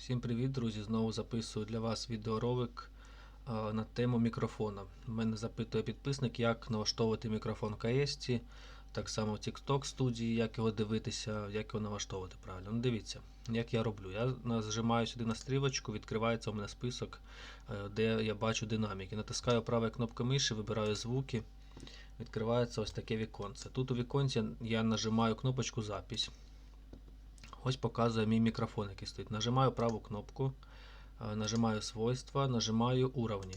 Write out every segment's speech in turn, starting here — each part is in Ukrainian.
Всім привіт, друзі! Знову записую для вас відеоролик е, на тему мікрофона. Мене запитує підписник, як налаштовувати мікрофон в так само в TikTok студії, як його дивитися, як його налаштовувати правильно. Ну, дивіться, як я роблю. Я нажимаю сюди на стрілочку, відкривається у мене список, е, де я бачу динаміки. Натискаю правою кнопкою миші, вибираю звуки. Відкривається ось таке віконце. Тут у віконці я нажимаю кнопочку запись. Ось показує мій мікрофон, який стоїть. Нажимаю праву кнопку, е, нажимаю свойства, нажимаю уровні.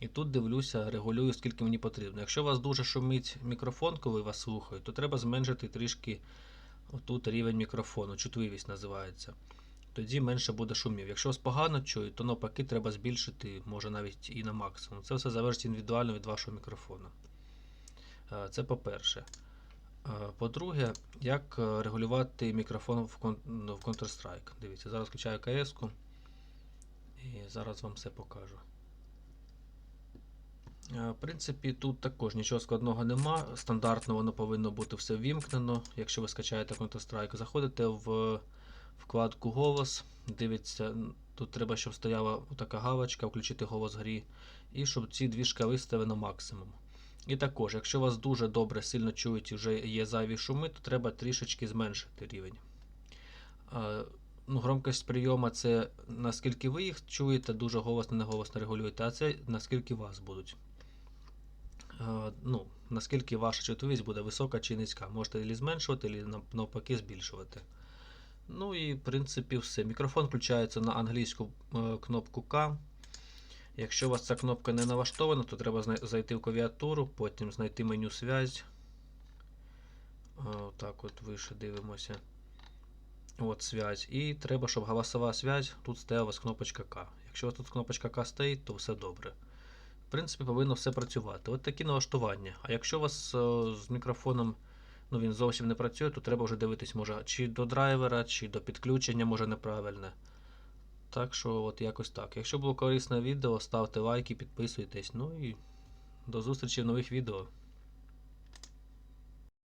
І тут дивлюся, регулюю, скільки мені потрібно. Якщо у вас дуже шумить мікрофон, коли вас слухають, то треба зменшити трішки отут рівень мікрофону, чутливість називається. Тоді менше буде шумів. Якщо вас погано чують, то навпаки треба збільшити, може навіть і на максимум. Це все залежить індивідуально від вашого мікрофону. Е, Це по-перше. Е, По-друге, як е, регулювати мікрофон ну, в Counter-Strike. Дивіться, зараз включаю КС-ку і зараз вам все покажу. Е, В принципі, тут також нічого складного нема. Стандартно воно повинно бути все ввімкнено. Якщо ви скачаєте Counter-Strike, заходите в вкладку голос, дивіться, тут треба, щоб стояла така галочка, включити голос грі, і щоб ці дві шкали ставили на максимум. І також, якщо вас дуже добре сильно чують і вже є зайві шуми, то треба трішечки зменшити рівень. Ну, громкость прийому це наскільки ви їх чуєте, дуже голосно, не голосно регулюєте, а це наскільки вас будуть. Ну, наскільки ваша чутливість буде висока чи низька. Можете і зменшувати, і навпаки збільшувати. Ну і в принципі все. Мікрофон включається на англійську е, кнопку К. Якщо у вас ця кнопка не налаштована, то треба зайти в клавіатуру, потім знайти меню связь. Е, Так от вище дивимося. От связь. І треба, щоб голосова связь тут стояла у вас кнопочка К. Якщо у вас тут кнопочка К стоїть, то все добре. В принципі, повинно все працювати. От такі налаштування. А якщо у вас е, з мікрофоном ну, він зовсім не працює, то треба вже дивитись, може, чи до драйвера, чи до підключення, може неправильне. Так що, от якось так. Якщо було корисне відео, ставте лайки, підписуйтесь. Ну і до зустрічі в нових відео.